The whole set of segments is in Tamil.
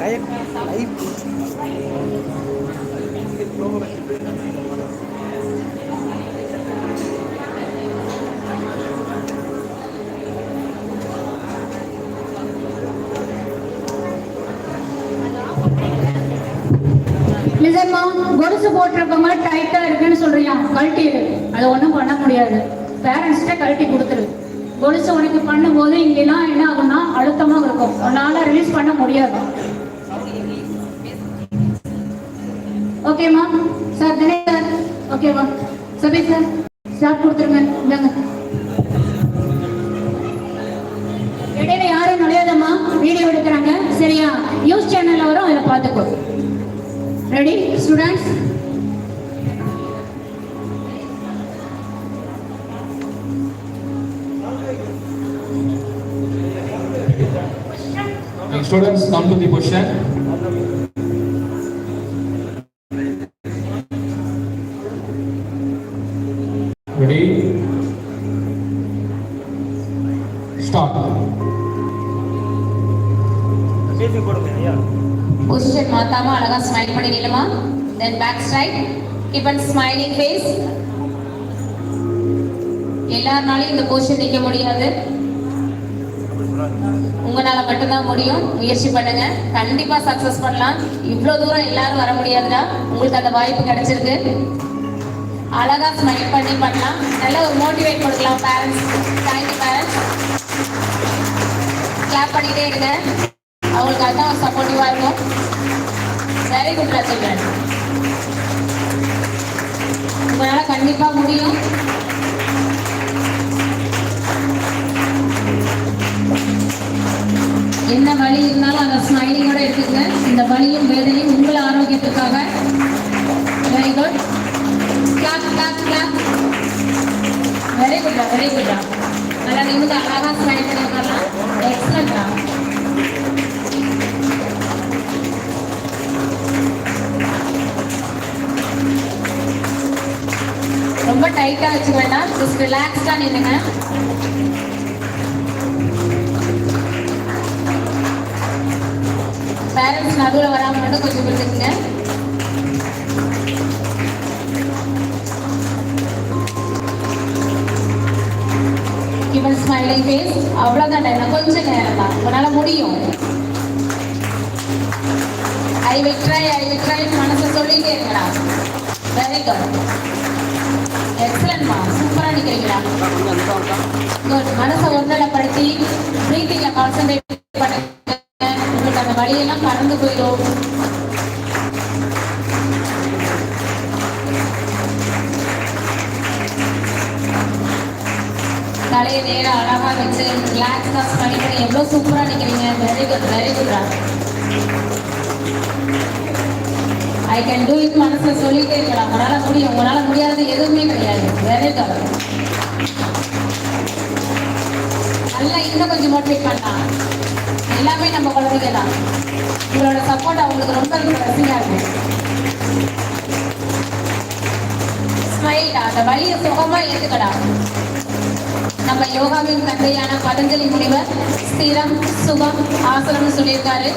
kayak live நிஜமா கொலுசு போட்டிருக்கவங்க டைட்டா இருக்குன்னு சொல்றியா? கழட்டிடு அதை ஒண்ணும் பண்ண முடியாது. பேரண்ட்ஸ்கிட்ட கழட்டி கொடுத்துரு. கொலுசு உனக்கு பண்ணும்போது இங்கெல்லாம் என்ன ஆகும்னா அழுத்தமா இருக்கும். உன்னால ரிலீஸ் பண்ண முடியாது. ஓகேம்மா சார் தினேஷ் சார் ஓகேவா சபை சார் ஸ்டார்ட் கொடுத்துருங்க. இந்தாங்க. இடையில யாரும் நுழையாதம்மா. வீடியோ எடுக்கிறாங்க. சரியா? நியூஸ் சேனல்ல வரும். அதில் பார்த்துக்கோ. Ready students Okay, students, come to the question. Keep smiling face எல்லாருனாலையும் இந்த போஷன் நிக்க முடியாது. உங்களால மட்டும்தான் முடியும். முயற்சி பண்ணுங்க. கண்டிப்பா சக்சஸ் பண்ணலாம். இவ்வளவு தூரம் எல்லாரும் வர முடியாதுடா. உங்களுக்கு அந்த வாய்ப்பு கிடைச்சிருக்கு. அழகா ஸ்மைல் பண்ணி பண்ணலாம். நல்ல ஒரு மோட்டிவேட் கொடுக்கலாம் பேரண்ட்ஸ் தேங்க்யூ பேரண்ட்ஸ் கிளாப் பண்ணிட்டே இருங்க. அவங்களுக்கு அதுதான் சப்போர்ட்டிவா இருக்கும். வெரி குட் ரசிகன் உங்களால் கண்டிப்பாக முடியும். என்ன வழி இருந்தாலும் அந்த ஸ்மைலிங்கோட எடுத்துக்கங்க. இந்த வழியும் வேதனையும் உங்கள் ஆரோக்கியத்துக்காக very good clap clap clap very good very good நல்லா நிமிடம் அழகாக டைட்டா வச்சுக்க வேண்டாம் ஜஸ்ட் ரிலாக்ஸ்டா நின்னுங்க பேரண்ட்ஸ் நடுவில் வராம மட்டும் கொஞ்சம் விட்டுக்குங்க இவன் ஸ்மைலிங் ஃபேஸ் அவ்வளோதான் டைம் கொஞ்சம் நேரம் தான். உங்களால முடியும். ஐ விட்ரை ஐ விட்ரை மனசை சொல்லிட்டே இருக்கடா வெரி குட் எக்ஸலன்ட்மா சூப்பரா நிக்கிறீங்களா? குட் மனசை ஒருநிலைப்படுத்தி பிரீத்திங்க கான்சென்ட்ரேட் பண்ணுங்க. உங்களுக்கு அந்த வழியெல்லாம் பறந்து போயிடும். தலையை நேரம் அழகா வச்சு ரிலாக்ஸா பண்ணி பண்ணி எவ்வளவு சூப்பரா நிக்கிறீங்க. Very good very good I can do it மனசுல சொல்லிட்டே இருக்கலாம். உங்களால முடியும். உங்களால முடியாதது எதுவுமே கிடையாது. வேறே தவிர நல்லா இன்னும் கொஞ்சம் மோட்டிவேட் பண்ணலாம். எல்லாமே நம்ம குழந்தைங்க தான். உங்களோட சப்போர்ட் அவங்களுக்கு ரொம்ப ரசிகா இருக்கும் ஸ்மைல்டா அந்த வழியை சுகமா ஏற்றுக்கடா நம்ம யோகாவின் தந்தையான பதஞ்சலி முனிவர் ஸ்திரம் சுகம் ஆசனம்னு சொல்லியிருக்காரு.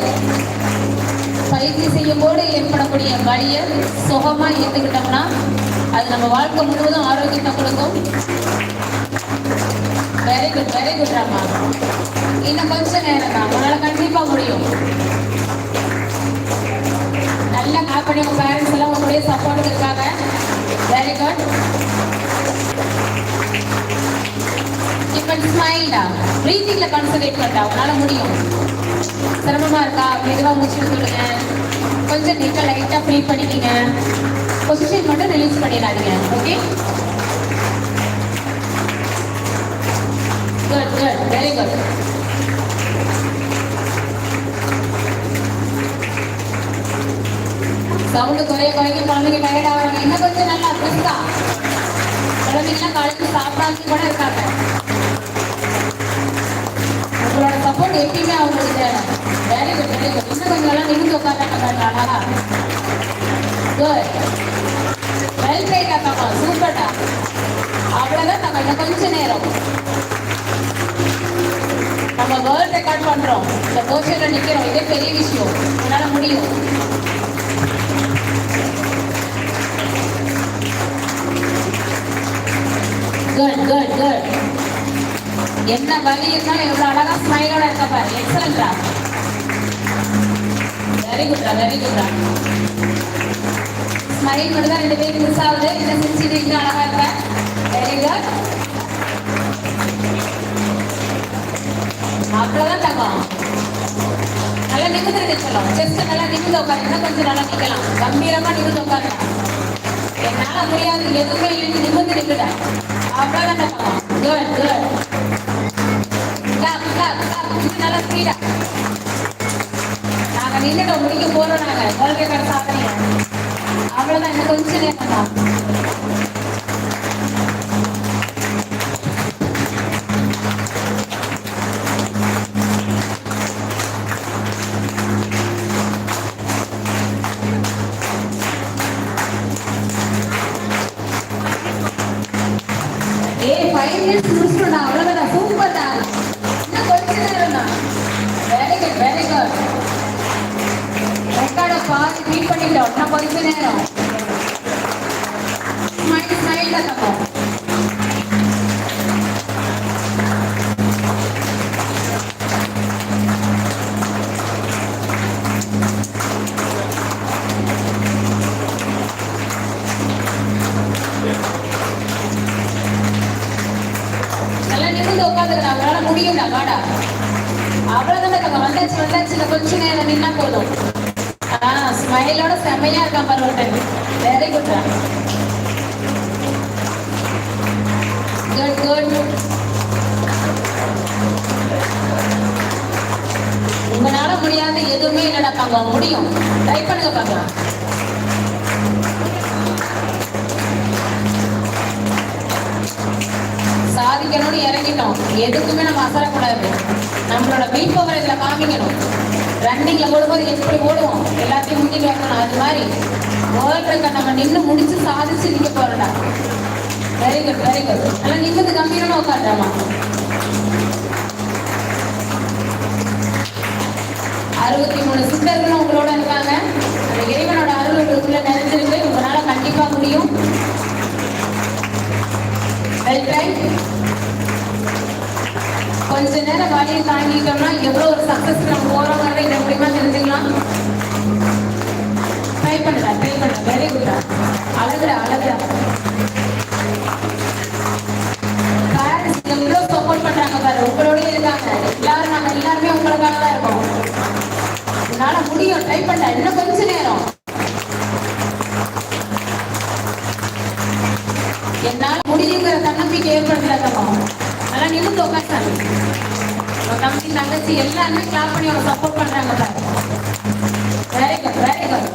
பயிற்சி செய்யும் போது ஏற்படக்கூடிய வழியை சுகமா ஏத்துக்கிட்டோம்னா அது நம்ம வாழ்க்கை முழுவதும் ஆரோக்கியத்தை கொடுக்கும். Very good very good Rama. இன்னும் கொஞ்ச நேரம் தான். உங்களால கண்டிப்பா முடியும். நல்லா கால் உங்க பேரண்ட்ஸ் எல்லாம் உங்களுடைய சப்போர்ட் இருக்காங்க. வெரி குட் இப்போ ஸ்மைல்டா ப்ரீத்திங்ல கான்சன்ட்ரேட் பண்ணா உங்களால முடியும். சிரமமா இருக்கா? மெதுவா மூச்சு விட்டுடுங்க கொஞ்சம் நீங்க லைட்டா ஃப்ரீ பண்ணிக்கிங்க. பொசிஷன் மட்டும் ரிலீஸ் பண்ணிடாதீங்க. Okay good good very good sound குறைய குறைக்க குழந்தைங்க டயர்ட் ஆகிறாங்க. இன்னும் கொஞ்சம் நல்லா பிரிஸ்கா குழந்தைங்கலாம் காலையில் சாப்பிடாது கூட இருக்காங்க. சப்போர்ட் எப்பயுமே அவங்களுக்கு தேவை வெரி குட் வெரி குட் இன்னும் கொஞ்சம் எல்லாம் நிமிந்து உட்கார்றாங்க அழகா குட் வெல் ட்ரைட் அக்காமா சூப்பர்டா அவ்வளோதான் நம்ம இன்னும் கொஞ்ச நேரம். நம்ம வேர்ல்ட் ரெக்கார்ட் பண்றோம். இந்த போர்ஷன்ல நிக்கிறோம். இதே பெரிய விஷயம். அதனால முடியும். குட் குட் குட் என்ன வலி இருந்தாலும் எவ்வளவு அழகா ஸ்மைலோட இருக்க பாரு. எக்ஸலண்டா வெரி குட்ரா வெரி குட்ரா ஸ்மைல் மட்டும் தான் ரெண்டு பேருக்கு மிஸ் ஆகுது. இந்த சிரிச்சிட்டு இன்னும் அழகா இருக்க? வெரி குட் அவ்வளவுதான் தங்கம். நல்லா நிமிந்து சொல்லலாம் செஸ்ட் நல்லா நிமிந்து உட்காரு. இன்னும் கொஞ்சம் நல்லா நிற்கலாம் கம்பீரமா நிமிந்து உட்காரலாம் என்னால முடியாது. எதுவுமே இல்லைன்னு நிமிந்து நிற்கிறேன் அவ்வளவுதான் தங்கம். குட் குட் போறோம் நாங்க வேர்ல்ட் ரெக்கார்ட் இன்னும் கொஞ்சம் நேரம் தான் செம்மையா இருக்கான் பாரு ஒருத்தன் வெரி குட்ரா குட் குட் உங்களால முடியாத எதுவுமே இல்லடா பாக்கலாம் முடியும். ட்ரை பண்ணுங்க பாக்கலாம் சாதிக்கணும்னு இறங்கிட்டோம். எதுக்குமே நம்ம அசரக்கூடாது. நம்மளோட வில் பவர் இதுல காமிக்கணும். ரன்னிங்ல ஓடும்போது எப்படி ஓடுவோம் எல்லாத்தையும் முந்திட்டு வைக்கணும் அது மாதிரி வேர்ல்ட் ரெக்கார்ட் நம்ம நின்று முடிச்சு சாதிச்சு நிக்க போறோம்டா. வெரி குட் வெரி குட் நல்லா நிம்மது கம்பீரமா உட்காந்துடாமா அறுபத்தி மூணு சித்தர்களும் உங்களோட இருக்காங்க. அந்த இறைவனோட அருள் உங்களுக்குள்ள நிறைஞ்சிருக்கு. உங்களால கண்டிப்பா முடியும். வெல் ட்ரை கொஞ்ச நேரம் வழியை தாண்டிட்டோம்னா எவ்வளோ ஒரு சக்சஸ் நம்ம போறோங்கிறத இந்த மூலியமா தெரிஞ்சுக்கலாம் ட்ரை பண்ணுடா ட்ரை பண்ணுடா வெரி குட்டா அழகுடா அழகுடா பேரண்ட்ஸ் எவ்வளோ சப்போர்ட் பண்ணுறாங்க பாரு. உங்களோடய இருக்காங்க. எல்லாரும் நாங்கள் எல்லாருமே உங்களுக்காக தான் இருக்கோம். என்னால் முடியும். ட்ரை பண்ண. இன்னும் கொஞ்ச நேரம். என்னால முடியுங்கிற தன்னம்பிக்கை ஏற்படுத்துறாங்க அதெல்லாம் நிமிந்து உட்காந்து தம்பி தங்கச்சி எல்லாருமே கிளாப் பண்ணி அவங்க சப்போர்ட் பண்றாங்க பாரு. வெரி குட் வெரி குட்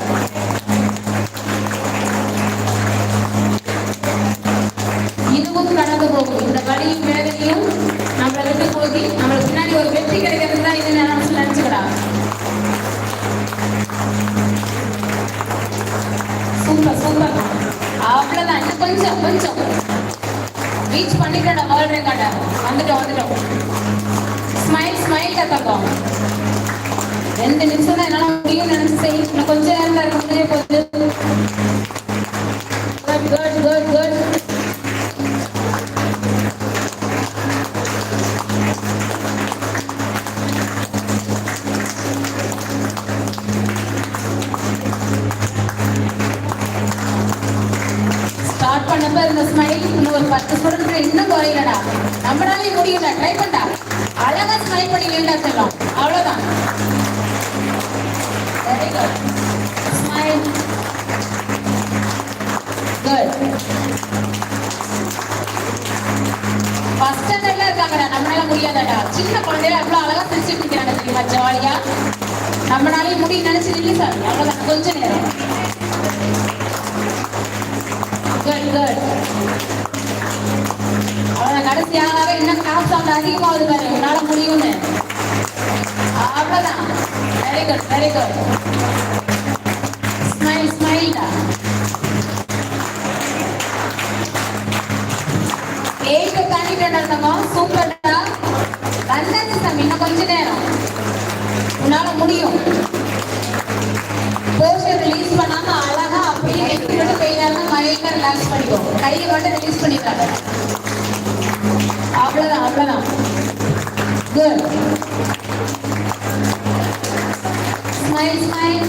இதுவும் கடந்து போகும். இந்த வழியும் வேதனையும் நம்மளை விட்டு போகி நம்மளுக்கு பின்னாடி ஒரு வெற்றி கிடைக்கிறது தான் இது நேரம் நினைச்சுக்கடா. Super super. அவ்வளவுதான். இன்னும் கொஞ்சம் கொஞ்சம். ரீச் பண்ணிட்டோம் வேர்ல்ட் ரெக்கார்ட வந்துட்டோம் வந்துட்டோம். ஸ்மைல் ஸ்மைல் தக்கம் ரெண்டு நிமிஷம் தான் என்னால முடியும் நினைச்சு செய் கொஞ்சம் நேரம் தான் இருக்க முடிய போகுது. குட் குட் குட் முடியலடா நம்மளாலே முடியல. ட்ரை பண்ணா. அழகா ஸ்மைல் பண்ணி நின்றா செல்லும். அவ்வளவுதான். Very good smile good first ஸ்டாண்டர்ட்ல இருக்காங்கடா. நம்மளால முடியாதடா. சின்ன குழந்தைல அவ்வளவு அழகா சிரிச்சுட்டு நிக்கிறாங்க தெரியுமா ஜாலியா? நம்மளாலே முடியும் நினைச்சு நில்லு சார் அவ்வளவுதான். கொஞ்ச நேரம். குட் குட் பாருங்க கடைசியாக இன்னும் கிளாஸ் சவுண்ட் அதிகமாகுது பாருங்க உன்னால முடியும்னு. அவ்வளோதான் very good very good smile smile eight தாண்டிட்டு இருந்தோம் சூப்பர்டா வந்தாச்சு சாமி இன்னும் கொஞ்ச நேரம். உன்னால முடியும். போஸ்டர் ரிலீஸ் பண்ணாம அழகா அப்படியே பெயினாலும் மயக்க ரிலாக்ஸ் பண்ணிக்கோ. கையை மட்டும் ரிலீஸ் பண்ணிக்காங்க அப்பனா good smile smile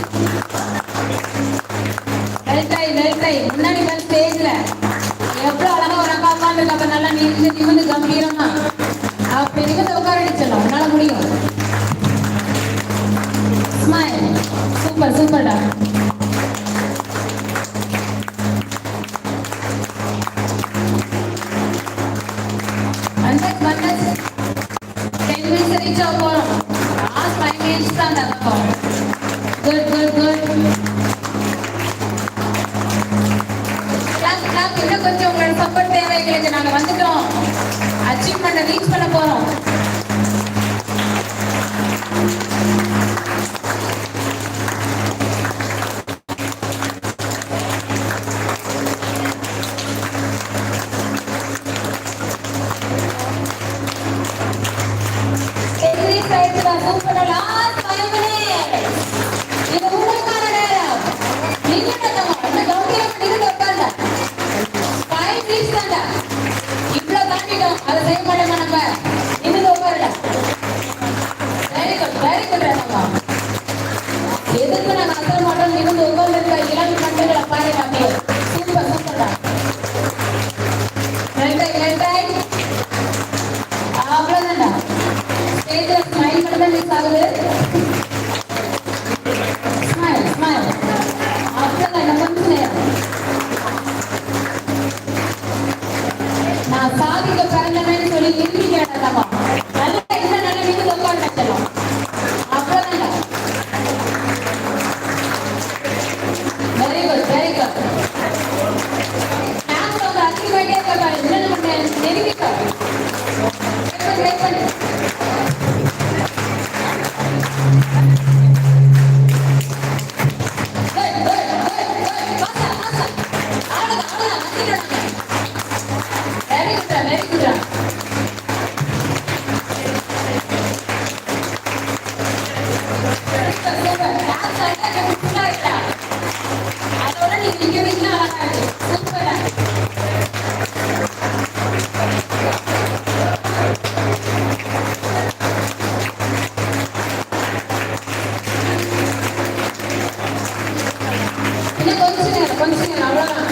well try well try முன்னாடி வந்து ஸ்டேஜ்ல எவ்வளவு அழகா ஒரு அக்கா உட்காந்துருக்கு அப்ப நல்லா நிமிந்து நிமிந்து கம்பீரமா. அப்ப நிமிந்து உட்கார சூப்பர் சூப்பர்டா బండస్ బండస్ టెన్ మినిట్స్ రీచ్ అవ్వకోవడం లాస్ట్ ఫైవ్ మినిట్స్ దాన్ని వెళ్ళకోవడం గుడ్ గుడ్ గుడ్ இன்னும் கொஞ்சம் உங்களோட சப்போர்ட் தேவை எங்களுக்கு நாங்கள் வந்துட்டோம். அச்சீவ்மெண்ட்டை ரீச் பண்ண போகிறோம் இன்னும் கொஞ்ச நேரம் கொஞ்ச நேரம் அவ்வளோதான்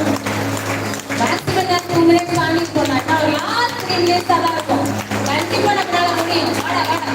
மேக்ஸிமம் தான் இருக்கும்? கண்டிப்பாக நம்மளால முடியும். வாடா வாடா.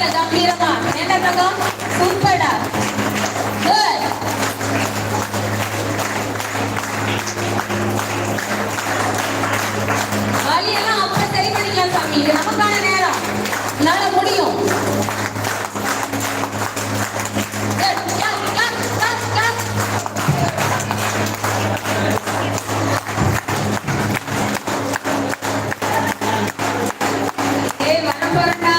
போல கம்பீரமா என்ன தங்கம் சூப்பர்டா குட் வழியெல்லாம் அப்ப சரி சாமி? இது நமக்கான நேரம். என்னால முடியும். ஏ வரம் போறேன்டா.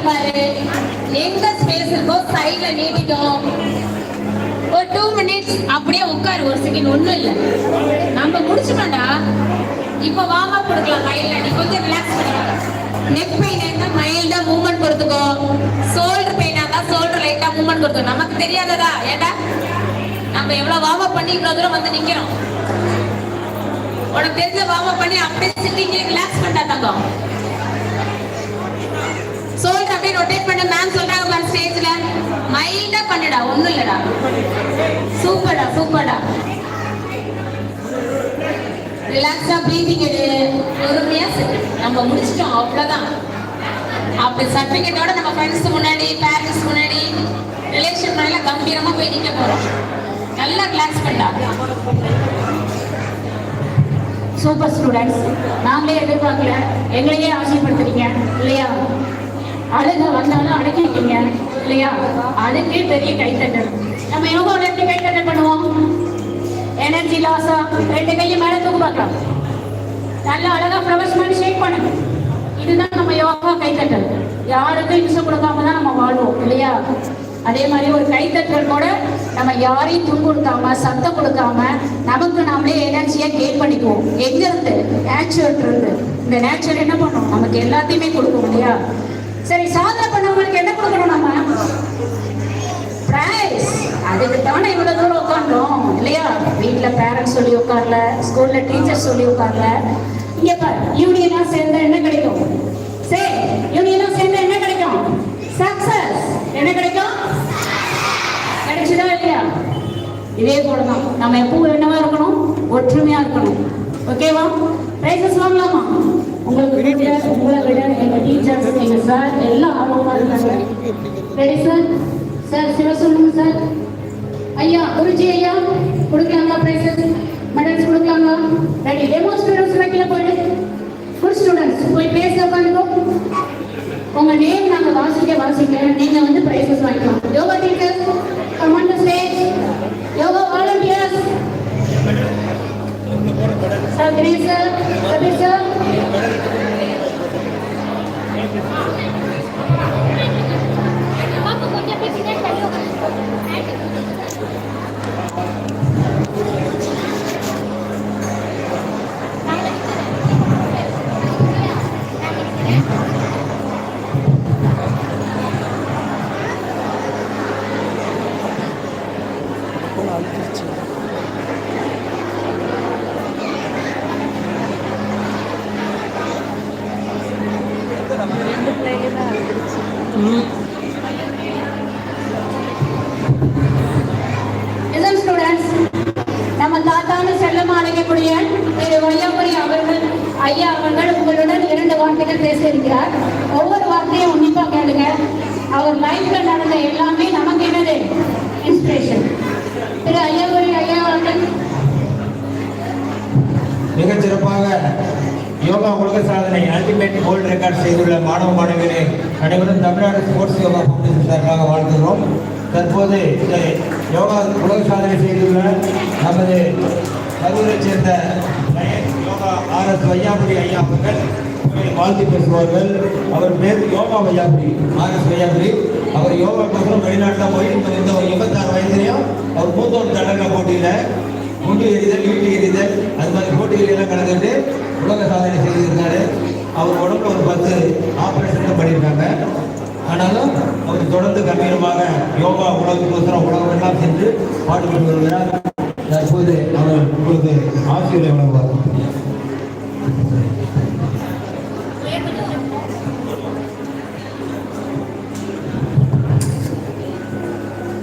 உட்காரு எங்க ஸ்பேஸ் இருக்கோ சைட்ல நீட்டிக்கும் ஒரு டூ மினிட்ஸ் அப்படியே உட்காரு. ஒரு செகண்ட் ஒண்ணும் இல்ல. நம்ம முடிச்சுட்டோம்டா. இப்போ வார்ம் அப் கொடுக்கலாம் கையில நீ கொஞ்சம் ரிலாக்ஸ் பண்ணிக்கலாம் நெக் பெயின் இருந்தா மைல்டா மூவ்மெண்ட் கொடுத்துக்கோ. ஷோல்டர் பெயினா இருந்தா ஷோல்டர் லைட்டா மூவ்மெண்ட் கொடுத்துக்கோ. நமக்கு தெரியாததா? ஏண்டா? நம்ம எவ்வளவு வார்ம் அப் பண்ணி இவ்வளவு தூரம் வந்து நிக்கிறோம்? உனக்கு தெரிஞ்ச வார்ம் அப் பண்ணி அப்படியே சிட்டிங் ரிலாக்ஸ் பண்ணா தங்கம். அப்படியே ரொட்டேட் பண்ண. மேம் சொல்றாங்க பாரு ஸ்டேஜ்ல மைல்டா பண்ணுடா. ஒண்ணும் இல்லடா. சூப்பர்டா சூப்பர்டா. ரிலாக்ஸா ப்ரீதிங் எடு. பொறுமையா நம்ம முடிச்சிட்டோம். அவ்வளவுதான். அப்படி சர்டிபிகேட்டோட நம்ம ஃப்ரெண்ட்ஸ் முன்னாடி பேரண்ட்ஸ் முன்னாடி ரிலேஷன் முன்னாடி கம்பீரமா போய் நிக்க போறோம். நல்லா ரிலாக்ஸ் பண்ணா சூப்பர் ஸ்டூடெண்ட்ஸ் நாங்களே எதிர்பார்க்கல. எங்களையே ஆசைப்படுத்துறீங்க. இல்லையா? அழுக வந்தாலும் அடக்கிட்டீங்க இல்லையா? அதுக்கே பெரிய கைத்தட்டல். நம்ம யோகாவில் எப்படி கைத்தட்டல் பண்ணுவோம். எனர்ஜி லாஸா ரெண்டு கையும் மேலே தூக்கு பார்க்கலாம். நல்ல அழகா ஃப்ளவர்ஸ் மாதிரி ஷேக் பண்ணுங்க. இதுதான் நம்ம யோகா கைத்தட்டல். யாருக்கும் இம்சை கொடுக்காம தான் நம்ம வாழ்வோம் இல்லையா? அதே மாதிரி ஒரு கைத்தட்டல் கூட நம்ம யாரையும் துன்புறுத்தாம சத்தம் கொடுக்காம நமக்கு நாமளே எனர்ஜியை கெயின் பண்ணிக்குவோம். எங்க இருந்து நேச்சுரல் இருந்து. இந்த நேச்சர் என்ன பண்ணும்? நமக்கு எல்லாத்தையுமே கொடுக்கும் இல்லையா? சரி சாதனை பண்ணவங்களுக்கு என்ன கொடுக்கணும் நம்ம? பிரைஸ் அதுக்கு தானே இவ்வளவு தூரம் உட்கார்ந்தோம் இல்லையா? வீட்ல பேரண்ட்ஸ் சொல்லி உட்காரல ஸ்கூல்ல டீச்சர் சொல்லி உட்காரல. இங்க பாரு யூனியனா சேர்ந்தா என்ன கிடைக்கும்? சரி யூனியனா சேர்ந்தா என்ன கிடைக்கும்? சக்சஸ் என்ன கிடைக்கும்? கிடைச்சதா இல்லையா? இதே போலதான். நம்ம எப்பவும் என்னவா இருக்கணும்? ஒற்றுமையா இருக்கணும். ஓகேவா பிரைசஸ் வாங்கலாமா? உங்களுக்கு விட உங்களை விட எங்கள் டீச்சர்ஸ் எங்க சார் எல்லாம் ஆர்வமாக இருக்காங்க ரெடி சார் சார் சிவ சொல்லுங்க சார் ஐயா குருஜி ஐயா கொடுக்கலாங்களா ப்ரைஸஸ் மெடல்ஸ் கொடுக்கலாங்களா? ரெடி டெமோ ஸ்டூடெண்ட்ஸ் வைக்கல போயிடு. குட் ஸ்டூடெண்ட்ஸ் போய் பேச உட்காந்துக்கோ. உங்க நேம் நாங்கள் வாசிக்க வாசிக்க. நீங்கள் வந்து ப்ரைஸஸ் வாங்கிக்கலாம். Yoga teachers command stage yoga volunteers sir Dinesh sir Satish sir Listen students, நம்ம தாத்தான்னு செல்லமா அழைக்கக்கூடிய திரு வையாபுரி அவர்கள் ஐயா அவர்கள் உங்களுடன் வார்த்தைகள் பேச இருக்கிறார் ஒவ்வொரு வார்த்தையும் உன்னிப்பா கேளுங்க. அவர் லைஃப்ல நடந்த எல்லாமே நமக்கு என்னது? இன்ஸ்பிரேஷன் திரு ஐயாபுரி ஐயா அவர்கள். மிகச் சிறப்பாக யோகா உலக சாதனை அல்டிமேட் கோல்டு ரெக்கார்ட் செய்துள்ள மாணவ மாணவியரை அனைவரும் தமிழ்நாடு ஸ்போர்ட்ஸ் யோகா ஃபவுண்டேஷன் சார்பாக வாழ்த்துகிறோம். தற்போது இந்த யோகா உலக சாதனை செய்துள்ள நமது கரூரைச் சேர்ந்த யோகா ஆர் எஸ் வையாபுரி ஐயா அவர்கள் வாழ்த்து பேசுவார்கள். அவர் பேர் Yoga Vaiyapuri. R S Vaiyapuri. அவர் யோகா கோசம் வெளிநாட்டில் போய் இப்போ இந்த ஒரு எண்பத்தாறு வயசுலையும் அவர் மூத்தோர் தடங்க போட்டியில் குண்டு எரிதல் வீட்டு எரிதல் அது மாதிரி போட்டிகள் எல்லாம் கலந்துட்டு உலக சாதனை செய்திருந்தார் அவர் உடம்பு ஒரு பத்து ஆப்ரேஷன் பண்ணியிருக்காங்க. ஆனாலும் அவர் தொடர்ந்து கம்பீரமாக யோகா உலகத்துக்கோசரம் உலகம் எல்லாம் சென்று பாடுபட்டு வருகிறார். தற்போது அவர் உங்களுக்கு ஆசிரியர் வழங்குவார்.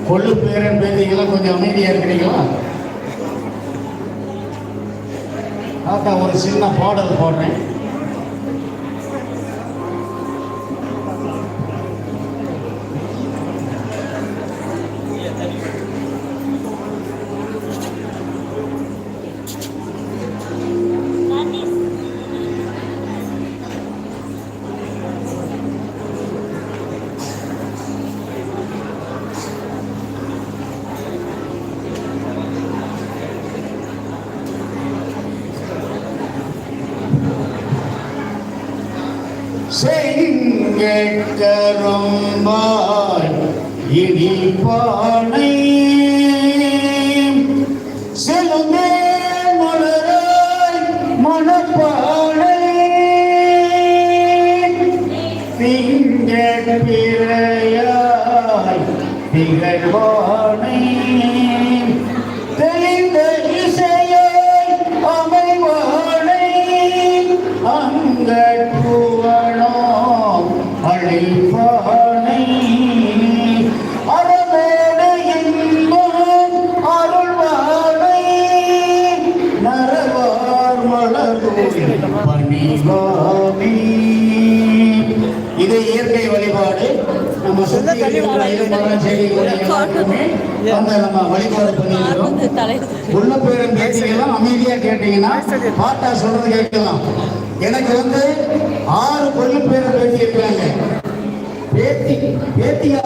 கொள்ளு பேரன் பேத்திங்கெல்லாம் கொஞ்சம் அமைதியா இருக்கிறீங்களா? தாத்தா ஒரு சின்ன பாடல் போடுறேன். செங்கரும்பாய் இடிப்பானை உள்ள பேரும் கேட்டீங்கன்னா அமைதியா கேட்டீங்கன்னா பாட்டா சொல்றது கேட்கலாம். எனக்கு வந்து ஆறு கொள்ளு பேரை பேசி இருக்காங்க பேத்தி பேத்தியா